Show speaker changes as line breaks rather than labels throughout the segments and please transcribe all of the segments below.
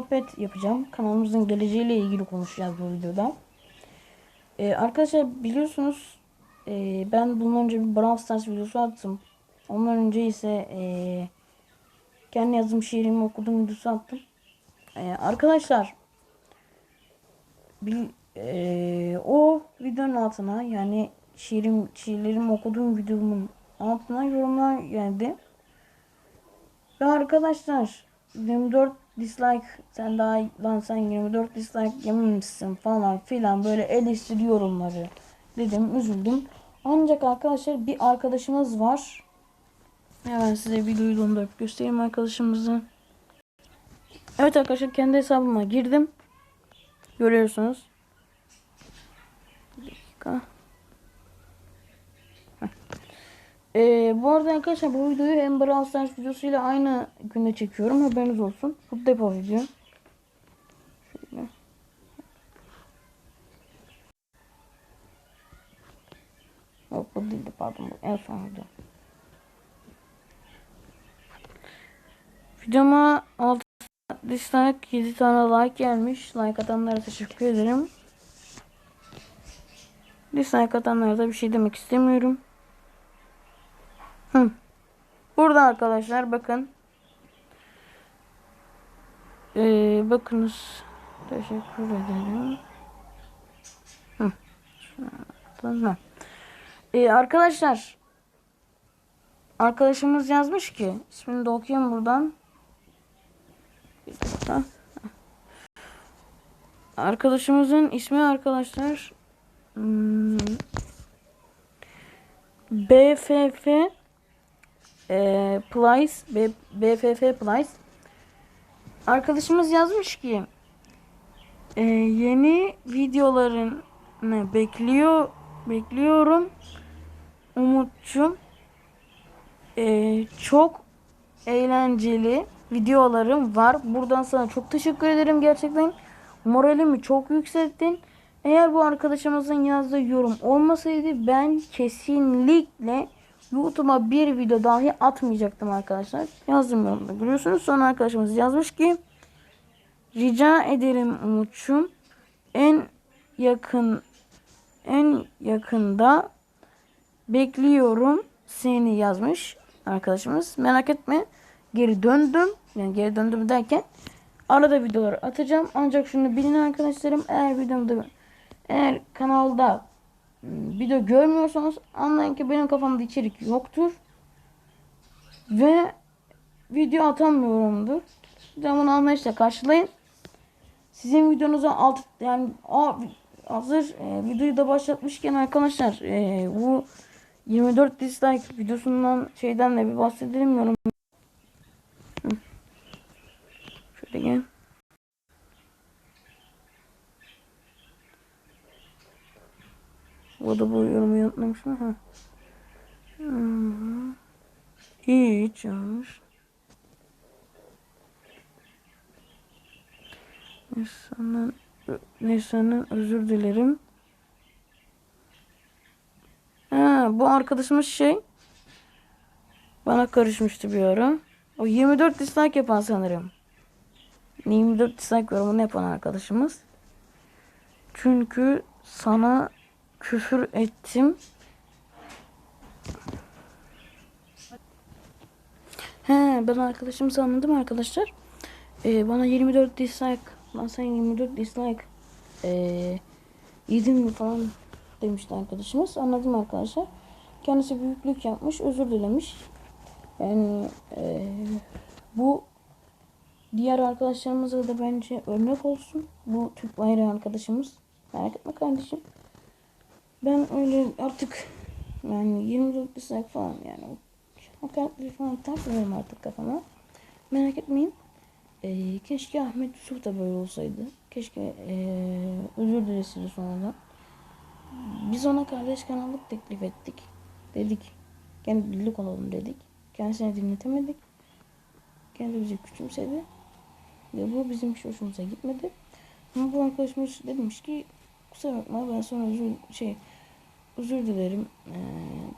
sohbet yapacağım. Kanalımızın geleceğiyle ilgili konuşacağız bu videoda. Ee, arkadaşlar biliyorsunuz e, ben bundan önce bir Brawl Stars videosu attım. Ondan önce ise e, kendi yazım şiirimi okuduğum videosu attım. E, arkadaşlar bil, e, o videonun altına yani şiirim şiirlerimi okuduğum videomun altına yorumlar geldi. Ve arkadaşlar 24 dislike sen daha lan sen 24 dislike yememişsin falan filan böyle eleştiri yorumları dedim üzüldüm. Ancak arkadaşlar bir arkadaşımız var. Hemen size videoyu dondurup göstereyim arkadaşımızı. Evet arkadaşlar kendi hesabıma girdim. Görüyorsunuz. Bir dakika. Ee, bu arada arkadaşlar bu videoyu hem Brawl Stars videosuyla aynı günde çekiyorum. Haberiniz olsun. Bu depo video. Şöyle. Yok bu değildi pardon bu en son video. Videoma 6 dislike 7 tane like gelmiş. Like atanlara teşekkür ederim. Dislike atanlara da bir şey demek istemiyorum. Hı. Burada arkadaşlar bakın. Ee, bakınız. Teşekkür ederim. Hı. Tamam. Ee, arkadaşlar. Arkadaşımız yazmış ki. ismini de okuyayım buradan. Arkadaşımızın ismi arkadaşlar. Hmm, BFF e, Price B, BFF Price arkadaşımız yazmış ki e, yeni videolarını bekliyor bekliyorum Umut'cum e, çok eğlenceli videolarım var. Buradan sana çok teşekkür ederim gerçekten. Moralimi çok yükselttin. Eğer bu arkadaşımızın yazdığı yorum olmasaydı ben kesinlikle YouTube'a bir video dahi atmayacaktım arkadaşlar. Yazdım yorumda görüyorsunuz. Sonra arkadaşımız yazmış ki Rica ederim Umut'cum en yakın en yakında bekliyorum seni yazmış arkadaşımız. Merak etme geri döndüm. Yani geri döndüm derken arada videolar atacağım. Ancak şunu bilin arkadaşlarım eğer videomda eğer kanalda video görmüyorsanız anlayın ki benim kafamda içerik yoktur. Ve video atamıyorumdur. Zaman anlayışla karşılayın. Sizin videonuza alt yani a, hazır e, videoyu da başlatmışken arkadaşlar e, bu 24 dislike videosundan şeyden de bir bahsedelim yorum. Hı. Şöyle gel. Bu da bu yorumu yanıtlamış mı? Ha. Hmm. Hiç yanlış. Nesa'nın Nesa'nın özür dilerim. Ha, bu arkadaşımız şey bana karışmıştı bir ara. O 24 dislike yapan sanırım. 24 dislike yorumunu yapan arkadaşımız. Çünkü sana küfür ettim. He ben arkadaşımızı anladım arkadaşlar. Ee, bana 24 dislike lan sen 24 dislike ee, yedin mi falan demişti arkadaşımız. Anladım arkadaşlar. Kendisi büyüklük yapmış, özür dilemiş. Yani ee, bu diğer arkadaşlarımıza da bence örnek olsun. Bu Türk bayrağı arkadaşımız. Merak etme kardeşim. Ben öyle artık yani 24 dislike falan yani hakaretleri falan takmıyorum artık kafama. Merak etmeyin. Ee, keşke Ahmet Yusuf da böyle olsaydı. Keşke ee, özür dileseydi sonradan. Biz ona kardeş kanallık teklif ettik. Dedik. Kendi birlik olalım dedik. Kendisine dinletemedik. Kendi bizi küçümsedi. Ve bu bizim hiç hoşumuza gitmedi. Ama bu arkadaşımız demiş ki kusura bakma ben sana özür şey özür dilerim. Ee,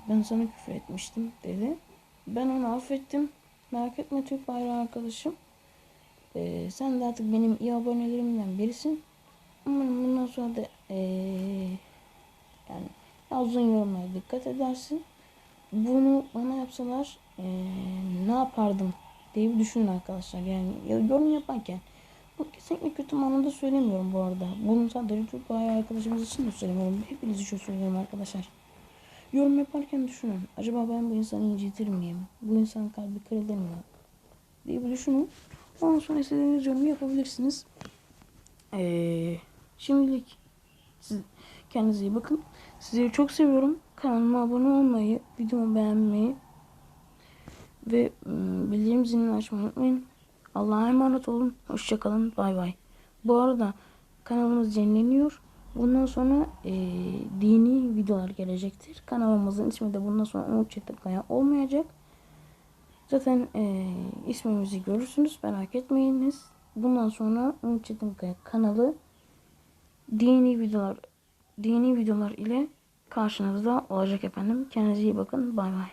ben sana küfür etmiştim dedi. Ben onu affettim. Merak etme Türk bayrağı arkadaşım. Ee, sen de artık benim iyi abonelerimden birisin. Umarım bundan sonra da ee, yani yazdığın yorumlara dikkat edersin. Bunu bana yapsalar ee, ne yapardım diye bir düşünün arkadaşlar. Yani ya- yorum yaparken bu kesinlikle kötü manada söylemiyorum bu arada. Bunu sadece bayağı arkadaşımız için de söylemiyorum. Hepiniz için söylüyorum arkadaşlar. Yorum yaparken düşünün. Acaba ben bu insanı incitir miyim? Bu insanın kalbi kırılır mı? diye bir düşünün. Ondan sonra istediğiniz yorumu yapabilirsiniz. Ee, şimdilik siz kendinize iyi bakın. Sizleri çok seviyorum. Kanalıma abone olmayı, videomu beğenmeyi ve ım, bildirim zilini açmayı unutmayın. Allah'a emanet olun. Hoşçakalın. Bay bay. Bu arada kanalımız yenileniyor. Bundan sonra eee, dini videolar gelecektir. Kanalımızın ismi de bundan sonra Umut Çetinkaya olmayacak. Zaten eee, ismimizi görürsünüz. Merak etmeyiniz. Bundan sonra Umut Çetinkaya kanalı dini videolar dini videolar ile karşınızda olacak efendim. Kendinize iyi bakın. Bay bay.